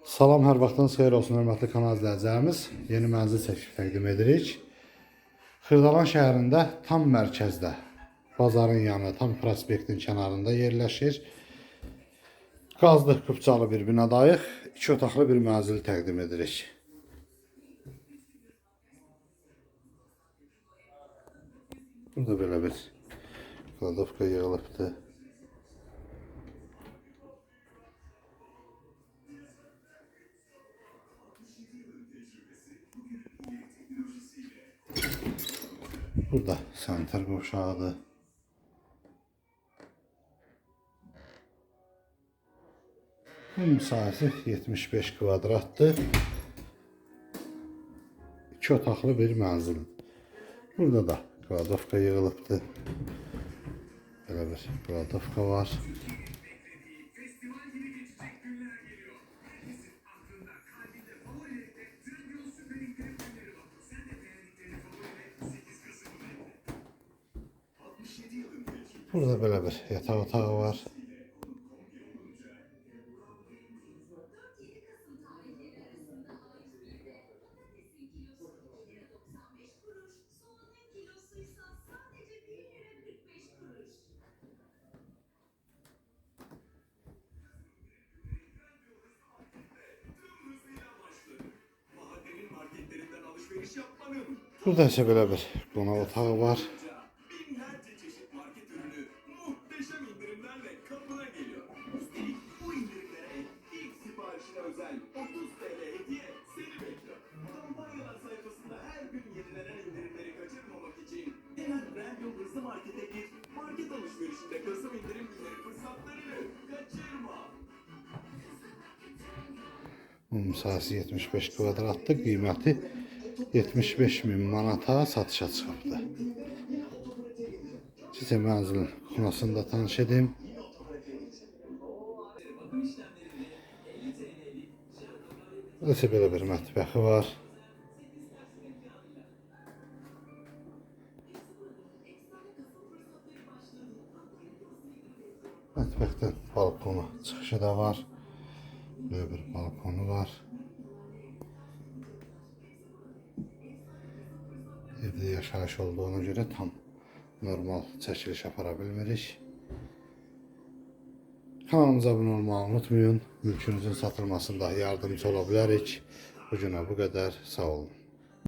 Salam, hər vaxtınız xeyir olsun, hörmətli kanal izləyicilərimiz. Yeni mənzil çəkib təqdim edirik. Xırdalan şəhərində tam mərkəzdə, bazarın yanı, tam prospektin kənarında yerləşir. Qazlıq qıpçalı bir binadayıq. İki otaqlı bir mənzil təqdim edirik. Burada belə bir kladovka yığılıbdır. Burada sanitar qovşağıdır. Bu müsahifi 75 kvadratdır. İki otaqlı bir mənzil. Burada da kladovka yığılıbdır. Belə bir kladovka var. Burada belə bir yataq otağı var. Burada ise belə bir qonaq otağı var. İndirimlerle kapına geliyor. Üstelik bu indirimlere ilk siparişine özel 30 TL hediye seni bekliyor. Kampanyalar sayfasında her gün yenilenen indirimleri kaçırmamak için hemen Trendyol Hızlı Market'e gir. Market alışverişinde Kasım indirim günleri fırsatlarını kaçırma. Bu müsahifi 75 kvadratdır. Qiyməti 75 min manata satışa çıxıbdır. Sizə mənzilin xunasını da tanış edim. İsə belə bir mətbəxi var. Mətbəxdən balkona çıxışı da var. Böyle bir balkonu var. Evde yaşayış olduğuna göre tam normal çəkiliş apara bilmirik. Kanalımıza abunə olmağı unutmayın. Mülkünüzün satılmasında yardımcı ola bilərik. Bu günə bu qədər. Sağ olun.